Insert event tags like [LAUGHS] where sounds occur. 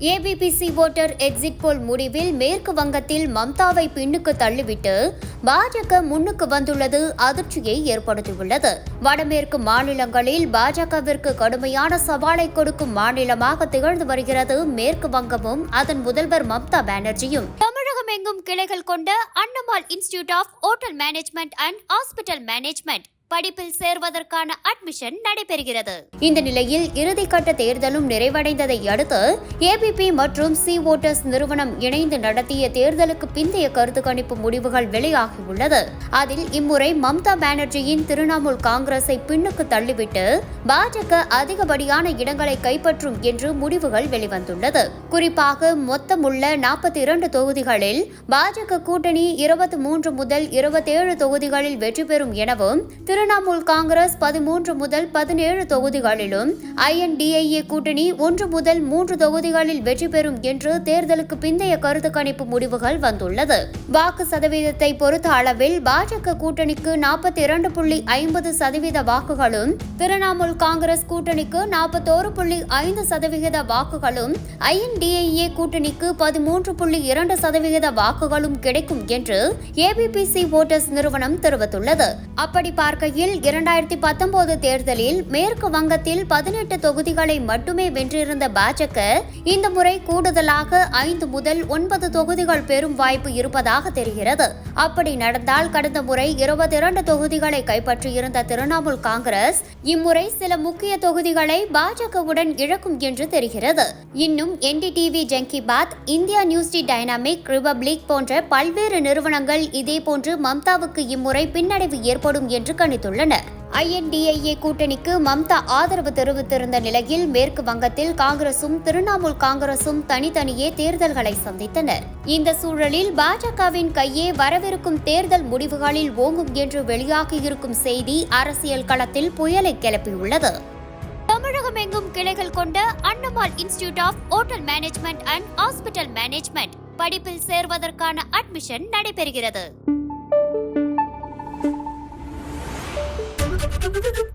ABBC voter exit போல் முடிவில் மேற்கு வங்கத்தில் மம்தாவை பின்னுக்கு தள்ளிவிட்டு பாஜக முன்னுக்கு வந்துள்ளது. அதிர்ச்சியை ஏற்படுத்தியுள்ளது. வடமேற்கு மாநிலங்களில் பாஜகவிற்கு கடுமையான சவாலை கொடுக்கும் மாநிலமாக திகழ்ந்து வருகிறது. மேற்கு வங்கமும் அதன் முதல்வர் மம்தா பானர்ஜியும். தமிழகம் எங்கும் கிளைகள் கொண்ட Annamal institute of hotel management and hospital management. படிப்பில் சேர்வதற்கான அட்மிஷன் நடைபெறுகிறது. இந்த நிலையில் இறுதிக்கட்ட தேர்தலும் நிறைவடைந்ததை அடுத்து ஏபிபி மற்றும் சி ஓட்டர்ஸ் நிறுவனம் இணைந்து நடத்திய தேர்தலுக்கு பிந்தைய கருத்து கணிப்பு முடிவுகள் வெளியாகியுள்ளது. அதில் இம்முறை மம்தா பானர்ஜியின் திரிணாமுல் காங்கிரஸை பின்னுக்கு தள்ளிவிட்டு பாஜக அதிகப்படியான இடங்களை கைப்பற்றும் என்று முடிவுகள் வெளிவந்துள்ளது. குறிப்பாக மொத்தமுள்ள நாற்பத்தி இரண்டு தொகுதிகளில் பாஜக கூட்டணி இருபத்தி மூன்று முதல் இருபத்தேழு தொகுதிகளில் வெற்றி பெறும் எனவும் திரிணாமுல் காங்கிரஸ் பதிமூன்று முதல் பதினேழு தொகுதிகளிலும் ஐஎன்டிஐஏ கூட்டணி ஒன்று முதல் மூன்று தொகுதிகளில் வெற்றி பெறும் என்று தேர்தலுக்கு பிந்தைய கருத்து கணிப்பு முடிவுகள் வந்துள்ளது. வாக்கு சதவீதத்தை பொறுத்த அளவில் பாஜக கூட்டணிக்கு நாற்பத்தி இரண்டு புள்ளி ஐம்பது சதவீத வாக்குகளும் திரிணாமுல் காங்கிரஸ் கூட்டணிக்கு நாற்பத்தோரு புள்ளி ஐந்து சதவிகித வாக்குகளும் ஐஎன்டிஐஏ கூட்டணிக்கு பதிமூன்று புள்ளி இரண்டு சதவிகித வாக்குகளும் கிடைக்கும் என்று ஏபிபிசி ஓட்டர்ஸ் நிறுவனம் தெரிவித்துள்ளது. அப்படி பார்க்க பார்க்கையில் இரண்டாயிரத்தி பத்தொன்பது தேர்தலில் மேற்கு வங்கத்தில் பதினெட்டு தொகுதிகளை மட்டுமே வென்றிருந்த பாஜக இந்த முறை கூடுதலாக ஐந்து முதல் ஒன்பது தொகுதிகள் பெறும் வாய்ப்பு இருப்பதாக தெரிகிறது. அப்படி நடந்தால் கடந்த முறை இருபத்தி இரண்டு தொகுதிகளை கைப்பற்றியிருந்த திரிணாமுல் காங்கிரஸ் இம்முறை சில முக்கிய தொகுதிகளை பாஜகவுடன் இழக்கும் என்று தெரிகிறது. இன்னும் என்டிடிவி ஜங்கி பாத் இந்தியா நியூஸ் டி டைனாமிக் ரிபப்ளிக் போன்ற பல்வேறு நிறுவனங்கள் இதேபோன்று மம்தாவுக்கு இம்முறை பின்னடைவு ஏற்படும் என்று கணித்துள்ளனர் ஐஎன்டிஐஏ கூட்டணிக்கு மம்தா ஆதரவு தெரிவித்திருந்த நிலையில் மேற்கு வங்கத்தில் காங்கிரசும் திரிணாமுல் காங்கிரசும் தனித்தனியே தேர்தல்களை சந்தித்தனர். இந்த சூழலில் பாஜகவின் கையே வரவிருக்கும் தேர்தல் முடிவுகளில் ஓங்கும் என்று வெளியாகியிருக்கும் செய்தி அரசியல் களத்தில் புயலை கிளப்பியுள்ளது. தமிழகம் எங்கும் கிளைகள் கொண்ட அன்னமால் institute of hotel management and hospital management படிப்பில் சேர்வதற்கான அட்மிஷன் நடைபெறுகிறது. Thank [LAUGHS] you.